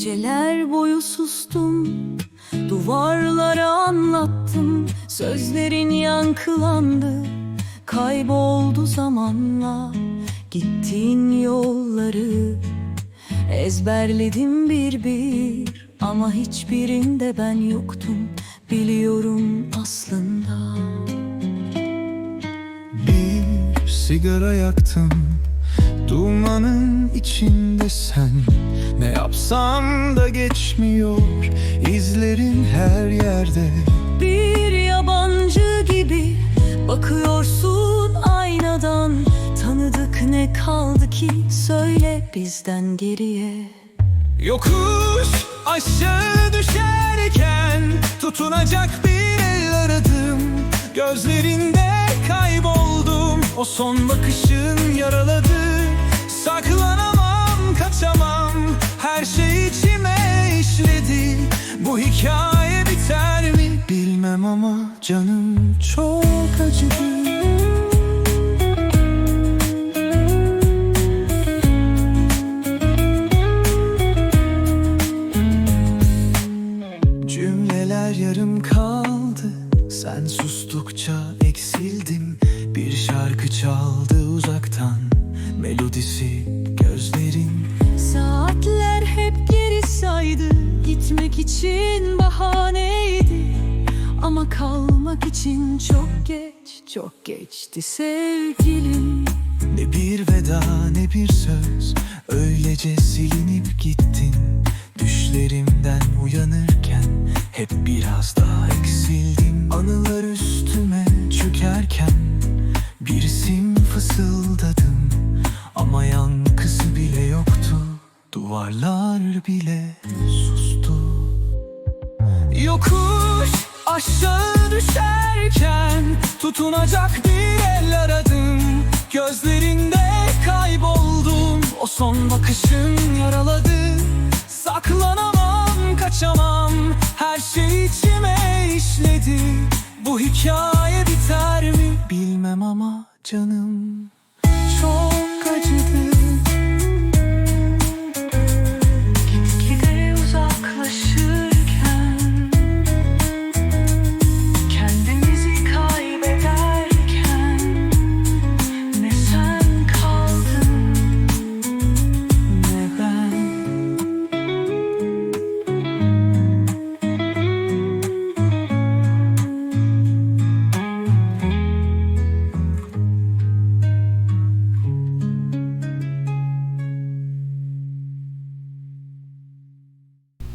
Geceler boyu sustum. Duvarlara anlattım Sözlerin yankılandı. Kayboldu zamanla Gittiğin yolları. Ezberledim bir bir Ama hiçbirinde ben yoktum Biliyorum aslında. Bir sigara yaktım Dumanın içinde sen. Ne yapsam da geçmiyor izlerin her yerde. Bir yabancı gibi bakıyorsun aynadan. Tanıdık ne kaldı ki söyle bizden geriye. Yokuş aşağı düşerken Tutunacak bir el aradım. Gözlerinde kayboldum O son bakışın yaraladı Bu hikaye biter mi? Bilmem ama Canım çok acıdı Cümleler yarım kaldı. Sen sustukça eksildim. Bir şarkı çaldı uzaktan. Melodisi gözlerin. Saatler hep geri saydı Gitmek için bahaneydi. Ama kalmak için çok geç Çok geçti sevgilim. Ne bir veda ne bir söz. Öylece silinip gittin. Düşlerimden uyanırken Hep biraz daha eksildim. Anılar üstüme çökerken Bir isim fısıldadım. Ama yankısı bile yoktu Duvarlar bile Yokuş aşağı düşerken Tutunacak bir el aradım. Gözlerinde kayboldum O son bakışın yaraladı. Saklanamam kaçamam Her şey içime işledi. Bu hikaye biter mi bilmem ama canım